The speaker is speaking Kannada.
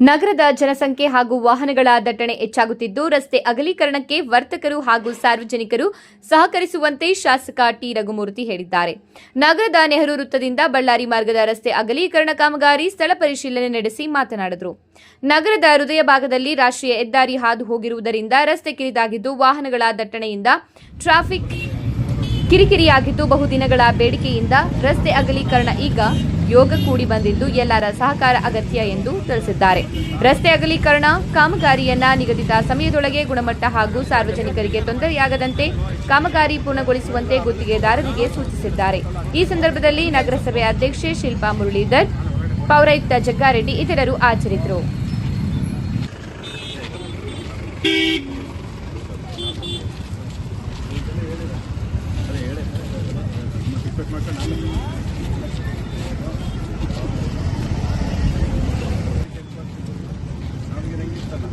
ನಗರದ ಜನಸಂಖ್ಯೆ ಹಾಗೂ ವಾಹನಗಳ ದಟ್ಟಣೆ ಹೆಚ್ಚಾಗುತ್ತಿದ್ದು, ರಸ್ತೆ ಅಗಲೀಕರಣಕ್ಕೆ ವರ್ತಕರು ಹಾಗೂ ಸಾರ್ವಜನಿಕರು ಸಹಕರಿಸುವಂತೆ ಶಾಸಕ ಟಿ. ರಘುಮೂರ್ತಿ ಹೇಳಿದ್ದಾರೆ. ನಗರದ ನೆಹರು ವೃತ್ತದಿಂದ ಬಳ್ಳಾರಿ ಮಾರ್ಗದ ರಸ್ತೆ ಅಗಲೀಕರಣ ಕಾಮಗಾರಿ ಸ್ಥಳ ಪರಿಶೀಲನೆ ನಡೆಸಿ ಮಾತನಾಡಿದರು. ನಗರದ ಹೃದಯ ಭಾಗದಲ್ಲಿ ರಾಷ್ಟ್ರೀಯ ಹೆದ್ದಾರಿ ಹಾದು ಹೋಗಿರುವುದರಿಂದ ರಸ್ತೆ ಕಿರಿದಾಗಿದ್ದು, ವಾಹನಗಳ ದಟ್ಟಣೆಯಿಂದ ಟ್ರಾಫಿಕ್ ಕಿರಿಕಿರಿಯಾಗಿದ್ದು ಬಹುದಿನಗಳ ಬೇಡಿಕೆಯಿಂದ ರಸ್ತೆ ಅಗಲೀಕರಣ ಈಗ ಯೋಗ ಕೂಡಿ ಬಂದಿದ್ದು ಎಲ್ಲರ ಸಹಕಾರ ಅಗತ್ಯ ಎಂದು ತಿಳಿಸಿದ್ದಾರೆ. ರಸ್ತೆ ಅಗಲೀಕರಣ, ಕಾಮಗಾರಿಯನ್ನ ನಿಗದಿತ ಸಮಯದೊಳಗೆ ಗುಣಮಟ್ಟ ಹಾಗೂ ಸಾರ್ವಜನಿಕರಿಗೆ ತೊಂದರೆಯಾಗದಂತೆ ಕಾಮಗಾರಿ ಪೂರ್ಣಗೊಳಿಸುವಂತೆ ಗುತ್ತಿಗೆದಾರರಿಗೆ ಸೂಚಿಸಿದ್ದಾರೆ. ಈ ಸಂದರ್ಭದಲ್ಲಿ ನಗರಸಭೆ ಅಧ್ಯಕ್ಷೆ ಶಿಲ್ಪಾ ಮುರಳೀಧರ್ ಪೌರಾಯುಕ್ತ ಜಗ್ಗಾರೆಡ್ಡಿ ಇತರರು ಹಾಜರಿದ್ದರು. నాలుగు. రంగిస్తాను